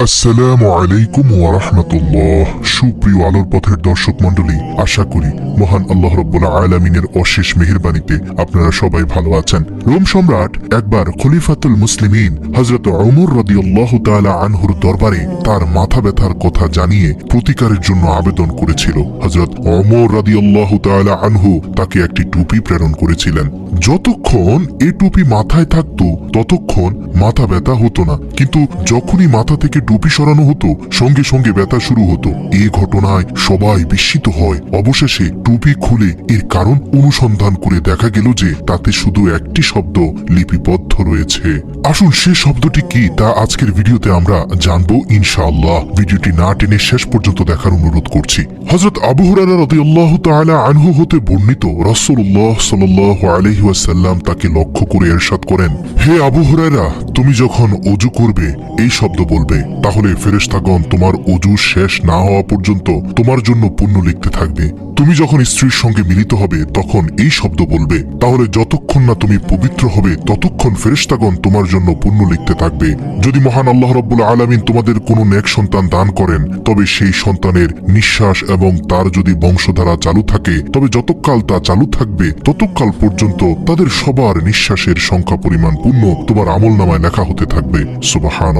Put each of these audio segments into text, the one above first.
আসসালামু আলাইকুম ওয়ারাহমাতুল্লাহ সুপ্রিয় আলোর পথের দর্শক মণ্ডলী, আশা করি মহান আল্লাহ রব্বুল আলমিনের অশেষ মেহেরবানিতে আপনারা সবাই ভালো আছেন। রোম সম্রাট একবার খলিফাতুল মুসলিমিন হজরত অমর রদিয়াল্লাহ তাআলা আনহুর দরবারে তার মাথা ব্যথার কথা জানিয়ে প্রতিকারের জন্য আবেদন করেছিল। হজরত অমর রদিয়াল্লাহ তাআলা আনহু তাকে একটি টুপি প্রেরণ করেছিলেন। যতক্ষণ এ টুপি মাথায় থাকতো, ততক্ষণ মাথা ব্যথা হতো না। কিন্তু যখনই মাথা থেকে টুপি সরানো হতো, সঙ্গে সঙ্গে ব্যথা শুরু হতো। এই ঘটনায় সবাই বিস্মিত হয়। অবশেষে টুপি খুলে এর কারণ অনুসন্ধান করে দেখা গেল যে তাতে শুধু একটি শব্দ লিপিবদ্ধ রয়েছে। আসুন সে শব্দটি কি তা আজকের ভিডিওতে আমরা জানব ইনশাআল্লাহ। ভিডিওটি না টেনে শেষ পর্যন্ত দেখার অনুরোধ করছি। হজরত আবু হুরারা রাদিয়াল্লাহু তাআলা আনহু হতে বর্ণিত রাসূলুল্লাহ সাল্লাল্লাহু আলাইহি ওয়াসাল্লাম তাকে লক্ষ্য করে এরশাদ করেন, হে আবু হুরায়রা, তুমি যখন অজু করবে, এই শব্দ বলবে। তাহলে ফেরেশতাগণ, তোমার অজু শেষ না হওয়া পর্যন্ত তোমার জন্য পুণ্য লিখতে থাকবে। তুমি যখন স্ত্রীর সঙ্গে মিলিত হবে, তখন এই শব্দ বলবে, তাহলে যতক্ষণ না তুমি পবিত্র হবে, ততক্ষণ ফেরেশতাগণ তোমার জন্য পুণ্য লিখতে থাকবে। যদি মহান আল্লাহ রব্বুল আলামিন তোমাদের কোনো নেক সন্তান দান করেন, তবে সেই সন্তানের নিঃশ্বাস এবং তার যদি বংশধারা চালু থাকে, তবে যতকাল তা চালু থাকবে, ততকাল পর্যন্ত তাদের সবার নিঃশ্বাসের সংখ্যা পরিমাণ পুণ্য তোমার আমল নামায় লেখা হতে থাকবে। সুবাহান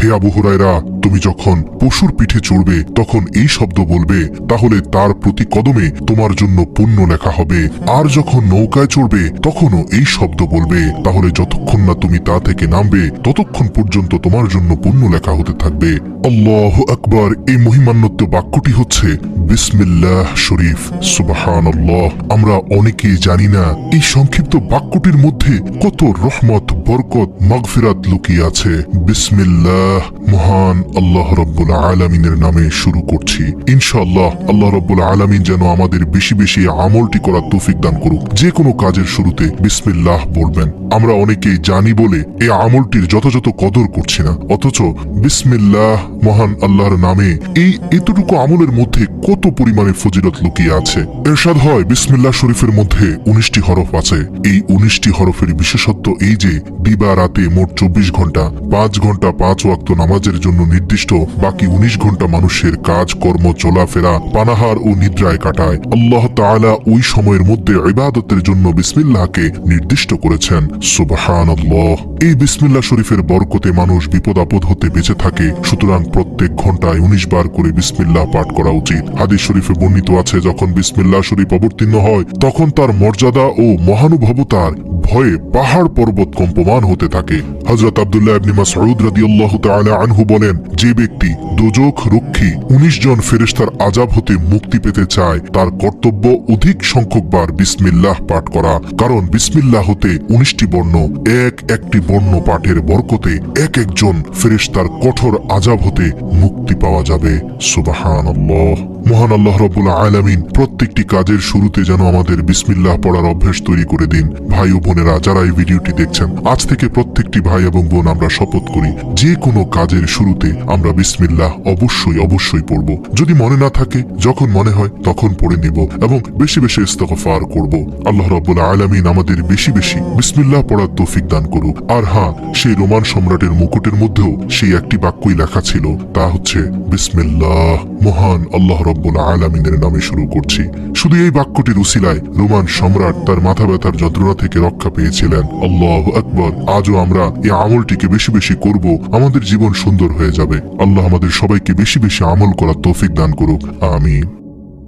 হে আবু হুরায়রা তুমি যখন পশুর পিঠে চড়বে, তখন এই শব্দ বলবে, তাহলে তার প্রতি কদমে তোমার জন্য পুণ্য লেখা হবে। আর যখন নৌকায় চড়বে, তখনও এই শব্দ বলবে, তাহলে যতক্ষণ না তুমি তা থেকে নামবে, ততক্ষণ পর্যন্ত তোমার জন্য পুণ্য লেখা হতে থাকবে। আল্লাহ আকবার, এই মহিমান্বিত বাক্যটি হচ্ছে, বিসমিল্লাহ শরীফ। সুবাহান আমরা অনেকেই জানি না, এই সংক্ষিপ্ত বাক্যটির মধ্যে কত রহমত বরকত, মাগফিরাত লুকিয়ে আছে। বিসমিল্লাহ। মহান আল্লাহ রব্বুল আলমিনের নামে শুরু করছি। ইনশাআল্লাহ আল্লাহ রব্বুল আলমিন যেন আমাদের বেশি বেশি আমলটি করার তৌফিক দান করুক। যে কোনো কাজের শুরুতে বিসমিল্লাহ বলবেন। আমরা অনেকেই জানি বলে এই আমলটির যথাযথ কদর করছি না। অথচ বিসমিল্লাহ মহান আল্লাহর নামে এই এতটুকু আমলের মধ্যে কত পরিমাণে ফজিলত লুকিয়ে আছে। এরশাদ হয় বিসমিল্লাহ শরীফের মধ্যে উনিশটি হরফ আছে। এই উনিশটি হরফের বিশেষত্ব এই যে দিবা রাতে মোট চব্বিশ ঘণ্টা, পাঁচ ঘণ্টা পাঁচ ওয়াক্ত নামাজের জন্য নির্দিষ্ট বাকি উনিশ ঘণ্টা মানুষের কাজ, কর্ম, চলাফেরা, পানাহার ও নিদ্রায় কাটায়। আল্লাহ তাআলা ওই সময়ের মধ্যে ইবাদতের জন্য বিসমিল্লাহকে নির্দিষ্ট করেছেন। সুবহান এই বিসমিল্লাহ শরীফের বরকতে মানুষ বিপদ আপদ হতে বেঁচে থাকে। সুতরাং প্রত্যেক ঘন্টায় উনিশ বার করে বিসমিল্লাহ পাঠ করা উচিত। হাদিস শরীফে বর্ণিত আছে, যখন বিসমিল্লাহ শরীফ অবতীর্ণ হয়, তখন তার মর্যাদা ও মহানুভবতার ভয়ে পাহাড় পর্বত কম্পমান হতে থাকে। হজরত আবদুল্লাহ ইবনে মাসউদ রাদিয়াল্লাহু তাআলা আনহু বলেন, যে ব্যক্তি দোজখ রক্ষী উনিশ জন ফেরেশতার আজাব হতে মুক্তি পেতে চায়, তার কর্তব্য অধিক সংখ্যকবার বিসমিল্লাহ পাঠ করা। কারণ বিসমিল্লাহ হতে উনিশটি বর্ণ, এক একটি বর্ণ পাঠের বরকতে এক একজন ফেরেশতার কঠোর আজাব হতে মুক্তি পাওয়া যাবে। সুবহানাল্লাহ। মহান আল্লাহ রব্বুল আলামিন প্রত্যেকটি কাজের শুরুতে যেন আমাদের বিসমিল্লাহ পড়ার অভ্যাস তৈরি করে দিন। ভাই ও বোনেরা, যারা এই ভিডিওটি দেখছেন, আজ থেকে প্রত্যেকটি ভাই এবং বোন আমরা শপথ করি, যে কোনো কাজের শুরুতে আমরা বিসমিল্লাহ অবশ্যই অবশ্যই পড়ব। যদি মনে না থাকে, যখন মনে হয়, তখন পড়ে নিব এবং বেশি বেশি ইস্তগফার করব। আল্লাহ রব্বুল আলামিন আমাদের বেশি বেশি বিসমিল্লাহ পড়ার তৌফিক দান করুক। আর হ্যাঁ সেই রোমান সম্রাটের মুকুটের মধ্যেও সেই একটি বাক্যই লেখা ছিল, তা হচ্ছে, বিসমিল্লাহ, মহান আল্লাহ রব্বুল আলামিনের নামে শুরু করছি। শুধু এই বাক্যটির উসিলায় রোমান সম্রাট তার মাথা ব্যথার যন্ত্রণা থেকে রক্ষা পেয়েছিলেন। আল্লাহ আকবর। আজও আমরা এই আমলটিকে বেশি বেশি করব, আমাদের জীবন সুন্দর হয়ে যাবে। আল্লাহ আমাদের সবাইকে বেশি বেশি আমল করার তৌফিক দান করুক। আমিন।